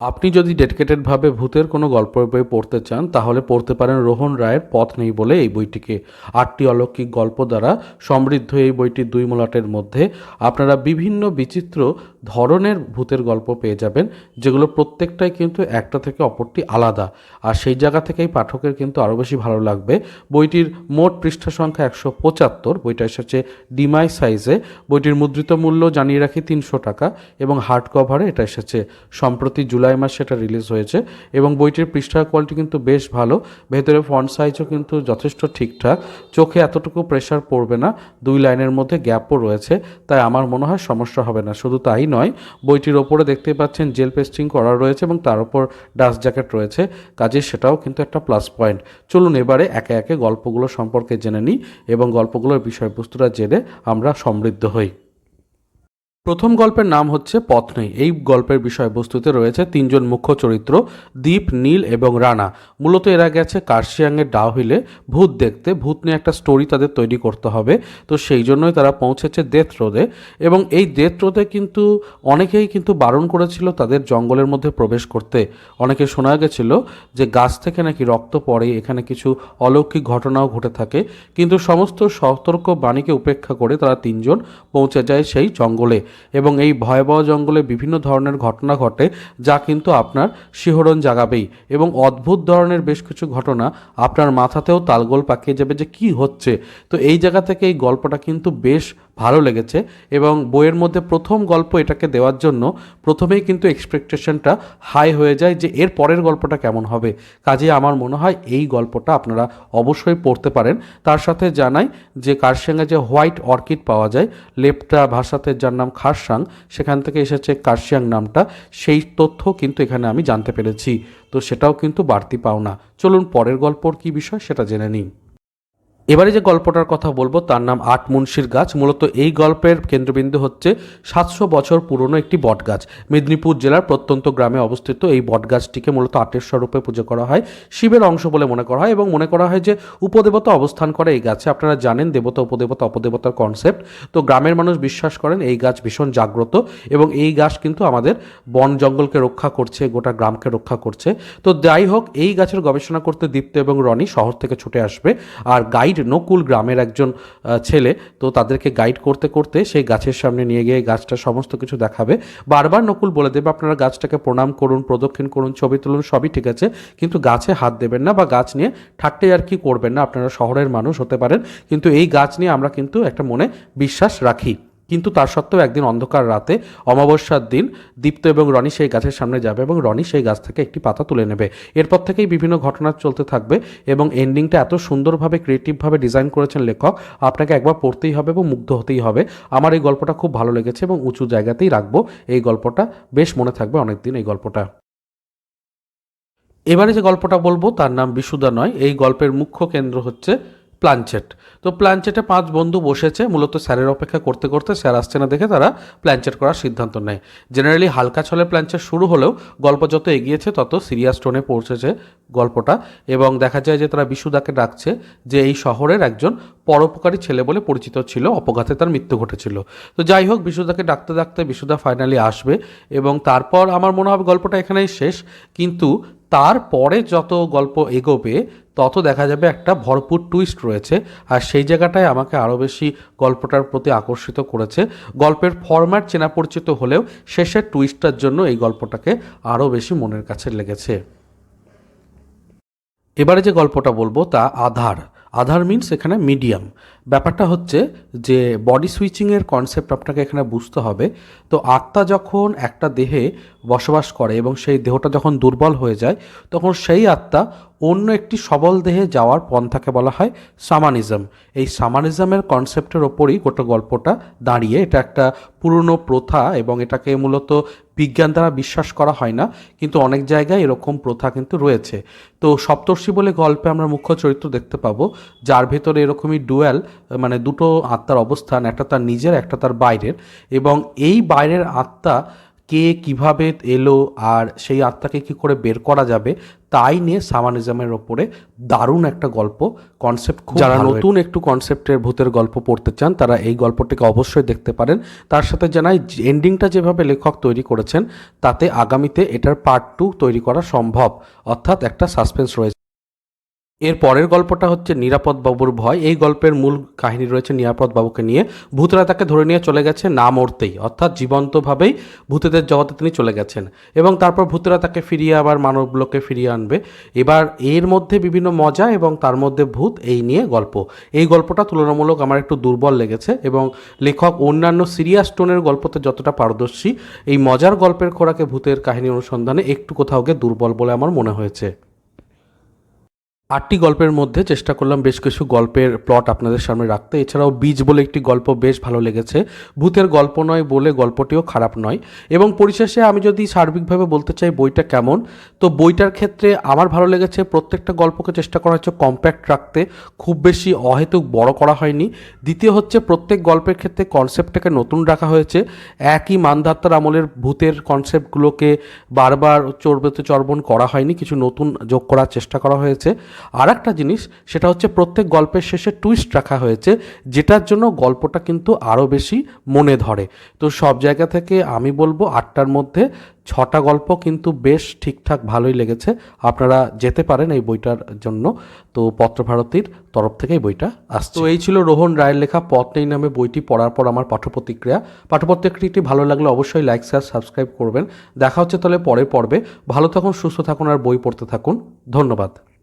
আপনি যদি ডেডিকেটেডভাবে ভূতের কোনো গল্পের বই পড়তে চান, তাহলে পড়তে পারেন রোহন রায়ের পথ নেই বলে এই বইটিকে। আটটি অলৌকিক গল্প দ্বারা সমৃদ্ধ এই বইটি দুই মলাটের মধ্যে। আপনারা বিভিন্ন বিচিত্র ধরনের ভূতের গল্প পেয়ে যাবেন, যেগুলো প্রত্যেকটাই কিন্তু একটা থেকে অপরটি আলাদা। আর সেই জায়গা থেকেই পাঠকের কিন্তু আরও বেশি ভালো লাগবে। বইটির মোট পৃষ্ঠা সংখ্যা একশো পঁচাত্তর, বইটা এসেছে ডিমাই সাইজে। বইটির মুদ্রিত মূল্য জানিয়ে রাখি তিনশো টাকা এবং হার্ড কভারে এটা এসেছে। সম্প্রতি জুলাই মাসে এটা রিলিজ হয়েছে এবং বইটির পৃষ্ঠার কোয়ালিটি কিন্তু বেশ ভালো। ভেতরে ফন্ট সাইজও কিন্তু যথেষ্ট ঠিকঠাক। চোখে এতটুকু প্রেশার পড়বে না, দুই লাইনের মধ্যে গ্যাপও রয়েছে, তাই আমার মনে হয় সমস্যা হবে না। শুধু তাই নয় বইটির ওপরে দেখতে পাচ্ছেন জেল পেস্টিং করা রয়েছে এবং তার উপর ডাস্ট জ্যাকেট রয়েছে। কাজে সেটাও কিন্তু একটা প্লাস পয়েন্ট। চলুন এবারে একে একে গল্পগুলো সম্পর্কে জেনে নিই এবং গল্পগুলোর বিষয়বস্তুটা জেনে আমরা সমৃদ্ধ হই। প্রথম গল্পের নাম হচ্ছে পথ নেই। এই গল্পের বিষয়বস্তুতে রয়েছে তিনজন মুখ্য চরিত্র, দীপ, নীল এবং রানা। মূলত এরা গেছে কার্শিয়াংয়ের ডাউহিলে। ভূত দেখতে, ভূত নিয়ে একটা স্টোরি তাদের তৈরি করতে হবে। তো সেই জন্যই তারা পৌঁছেছে ডেথ রোডে এবং এই ডেথ রোডে কিন্তু অনেকেই কিন্তু বারণ করেছিল তাদের জঙ্গলের মধ্যে প্রবেশ করতে। অনেকে শোনা গেছিল যে গাছ থেকে নাকি রক্ত পড়ে, এখানে কিছু অলৌকিক ঘটনাও ঘটে থাকে। কিন্তু সমস্ত সতর্ক বাণীকে উপেক্ষা করে তারা তিনজন পৌঁছে যায় সেই জঙ্গলে। এবং এই ভয়াবহ জঙ্গলে বিভিন্ন ধরনের ঘটনা ঘটে, যা কিন্তু আপনার শিহরণ জাগাবেই। এবং অদ্ভুত ধরনের বেশ কিছু ঘটনা আপনার মাথাতেও তালগোল পাকিয়ে যাবে যে কি হচ্ছে। তো এই জায়গা থেকে এই গল্পটা কিন্তু বেশ ভালো লেগেছে এবং বইয়ের মধ্যে প্রথম গল্প এটাকে দেওয়ার জন্য প্রথমেই কিন্তু এক্সপেকটেশনটা হাই হয়ে যায় যে এর পরের গল্পটা কেমন হবে। কাজে আমার মনে হয় এই গল্পটা আপনারা অবশ্যই পড়তে পারেন। তার সাথে জানাই যে কারসেঙ্গে যে হোয়াইট অর্কিড পাওয়া যায়, লেপটা ভাষাতে যার নাম খারসাং সেখান থেকে এসেছে কার্শিয়াং নামটা। সেই তথ্য কিন্তু এখানে আমি জানতে পেরেছি। তো সেটাও কিন্তু বাড়তি পাওনা। চলুন পরের গল্পর কি বিষয় সেটা জেনে নিই। এবারে যে গল্পটার কথা বলব, তার নাম আট মুন্সির গাছ। মূলত এই গল্পের কেন্দ্রবিন্দু হচ্ছে সাতশো বছর পুরনো একটি বটগাছ। মেদিনীপুর জেলার প্রত্যন্ত গ্রামে অবস্থিত এই বটগাছটিকে মূলত আটের স্বরূপে পুজো করা হয়। শিবের অংশ বলে মনে করা হয় এবং মনে করা হয় যে উপদেবতা অবস্থান করে এই গাছে। আপনারা জানেন দেবতা, উপদেবতা, অপদেবতার কনসেপ্ট তো গ্রামের মানুষ বিশ্বাস করেন এই গাছ ভীষণ জাগ্রত এবং এই গাছ কিন্তু আমাদের বন জঙ্গলকে রক্ষা করছে, গোটা গ্রামকে রক্ষা করছে। তো যাই হোক, এই গাছের গবেষণা করতে দীপ্ত এবং রনি শহর থেকে ছুটে আসবে। আর গাইড নকুল গ্রামের একজন ছেলে, তো তাদেরকে গাইড করতে করতে সেই গাছের সামনে নিয়ে গিয়ে গাছটা সমস্ত কিছু দেখাবে। বারবার নকুল বলে দেবে, আপনারা গাছটাকে প্রণাম করুন, প্রদক্ষিণ করুন, ছবি তুলুন, সবই ঠিক আছে, কিন্তু গাছে হাত দেবেন না বা গাছ নিয়ে ঠাট্টে আর কি করবেন না, আপনারা শহরের মানুষ হতে পারেন, কিন্তু এই গাছ নিয়ে আমরা কিন্তু একটা মনে বিশ্বাস রাখি। কিন্তু তার সত্ত্বেও একদিন অন্ধকার রাতে অমাবস্যার দিন দীপ্ত এবং রনি সেই গাছের সামনে যাবে এবং রনি সেই গাছ থেকে একটি পাতা তুলে নেবে। এরপর থেকেই বিভিন্ন ঘটনা চলতে থাকবে এবং এন্ডিংটা এত সুন্দরভাবে ক্রিয়েটিভভাবে ডিজাইন করেছেন লেখক, আপনাকে একবার পড়তেই হবে এবং মুগ্ধ হতেই হবে। আমার এই গল্পটা খুব ভালো লেগেছে এবং উঁচু জায়গাতেই রাখব। এই গল্পটা বেশ মনে থাকবে অনেকদিন এই গল্পটা। এবারে যে গল্পটা বলব তার নাম বিশুদা নয়। এই গল্পের মুখ্য কেন্দ্র হচ্ছে প্লানচেট তো প্ল্যানচেটে পাঁচ বন্ধু বসেছে, মূলত স্যারের অপেক্ষা করতে করতে স্যার আসছে না দেখে তারা প্ল্যানচেট করার সিদ্ধান্ত নেয়। জেনারেলি হালকা ছলে প্ল্যানচেট শুরু হলেও গল্প যত এগিয়েছে তত সিরিয়াস টোনে পৌঁছেছে গল্পটা। এবং দেখা যায় যে তারা বিশুদাকে ডাকছে যে এই শহরের একজন পরোপকারী ছেলে বলে পরিচিত ছিল, অপঘাতে তার মৃত্যু ঘটেছিল। তো যাই হোক, বিশুদাকে ডাকতে ডাকতে বিশুদা ফাইনালি আসবে এবং তারপর আমার মনে হবে গল্পটা এখানেই শেষ। কিন্তু তারপরে যত গল্প এগোবে, তত দেখা যাবে একটা ভরপুর টুইস্ট রয়েছে আর সেই জায়গাটায় আমাকে আরও বেশি গল্পটার প্রতি আকর্ষিত করেছে। গল্পের ফরম্যাট চেনা পরিচিত হলেও শেষের টুইস্টটার জন্য এই গল্পটাকে আরও বেশি মনের কাছে লেগেছে। এবারে যে গল্পটা বলব তা আধার। আধার মিনস এখানে মিডিয়াম ব্যাপারটা হচ্ছে যে বডি সুইচিংয়ের কনসেপ্ট আপনাকে এখানে বুঝতে হবে। তো আত্মা যখন একটা দেহে বসবাস করে এবং সেই দেহটা যখন দুর্বল হয়ে যায়, তখন সেই আত্মা অন্য একটি সবল দেহে যাওয়ার পন্থাকে বলা হয় সামানিজম। এই সামানিজমের কনসেপ্টের ওপরই গোটা গল্পটা দাঁড়িয়ে। এটা একটা পুরনো প্রথা এবং এটাকে মূলত বিজ্ঞান দ্বারা বিশ্বাস করা হয় না, কিন্তু অনেক জায়গায় এরকম প্রথা কিন্তু রয়েছে। তো সপ্তর্ষি বলে গল্পে আমরা মুখ্য চরিত্র দেখতে পাবো, যার ভেতরে এরকমই ডুয়াল মানে দুটো আত্মার অবস্থান, একটা তার নিজের, একটা তার বাইরের। এবং এই বাইরের আত্মা কে কীভাবে এলো আর সেই আত্মাকে কি করে বের করা যাবে তাই নিয়ে সামানিজমের ওপরে দারুণ একটা গল্প কনসেপ্ট যারা নতুন একটু কনসেপ্টের ভূতের গল্প পড়তে চান তারা এই গল্পটিকে অবশ্যই দেখতে পারেন। তার সাথে জানাই এন্ডিংটা যেভাবে লেখক তৈরি করেছেন তাতে আগামীতে এটার পার্ট টু তৈরি করা সম্ভব। অর্থাৎ একটা সাসপেন্স রয়েছে। এর পরের গল্পটা হচ্ছে নিরাপদ বাবুর ভয়। এই গল্পের মূল কাহিনী রয়েছে নিরাপদ বাবুকে নিয়ে। ভূতরা তাকে ধরে নিয়ে চলে গেছে না মরতেই। অর্থাৎ জীবন্তভাবেই ভূতেদের জগতে তিনি চলে গেছেন এবং তারপর ভূতরা তাকে ফিরিয়ে আবার মানবলোকে ফিরিয়ে আনবে। এবার এর মধ্যে বিভিন্ন মজা এবং তার মধ্যে ভূত এই নিয়ে গল্প। এই গল্পটা তুলনামূলক আমার একটু দুর্বল লেগেছে এবং লেখক অন্যান্য সিরিয়াস টোনের গল্পতে যতটা পারদর্শী, এই মজার গল্পের খোরাকে ভূতের কাহিনী অনুসন্ধানে একটু কোথাও গিয়ে দুর্বল বলে আমার মনে হয়েছে। আটটি গল্পের মধ্যে চেষ্টা করলাম বেশ কিছু গল্পের প্লট আপনাদের সামনে রাখতে। এছাড়াও বীজ বলে একটি গল্প বেশ ভালো লেগেছে। ভূতের গল্প নয় বলে গল্পটিও খারাপ নয়। এবং পরিশেষে আমি যদি সার্বিকভাবে বলতে চাই বইটা কেমন, তো বইটার ক্ষেত্রে আমার ভালো লেগেছে প্রত্যেকটা গল্পকে চেষ্টা করা হচ্ছে কম্প্যাক্ট রাখতে। খুব বেশি অহেতুক বড় করা হয়নি। দ্বিতীয় হচ্ছে প্রত্যেক গল্পের ক্ষেত্রে কনসেপ্টটাকে নতুন রাখা হয়েছে। একই মানধাত্তার আমলের ভূতের কনসেপ্টগুলোকে বারবার চর্বিত চর্বণ করা হয়নি। কিছু নতুন যোগ করার চেষ্টা করা হয়েছে। আর একটা জিনিস, সেটা হচ্ছে প্রত্যেক গল্পের শেষে টুইস্ট রাখা হয়েছে, যেটার জন্য গল্পটা কিন্তু আরও বেশি মনে ধরে। তো সব জায়গা থেকে আমি বলব আটটার মধ্যে ছটা গল্প কিন্তু বেশ ঠিকঠাক ভালোই লেগেছে। আপনারা যেতে পারেন এই বইটার জন্য। তো পত্রভারতীর তরফ থেকে এই বইটা আসছে। তো এই ছিল রোহন রায়ের লেখা পথ নেই নামে বইটি পড়ার পর আমার পাঠ্যপ্রতিক্রিয়া। পাঠ্যপ্রতিক্রিয়াটি ভালো লাগলে অবশ্যই লাইক শেয়ার সাবস্ক্রাইব করবেন। দেখা হচ্ছে তাহলে পরে পর্বে। ভালো থাকুন, সুস্থ থাকুন আর বই পড়তে থাকুন। ধন্যবাদ।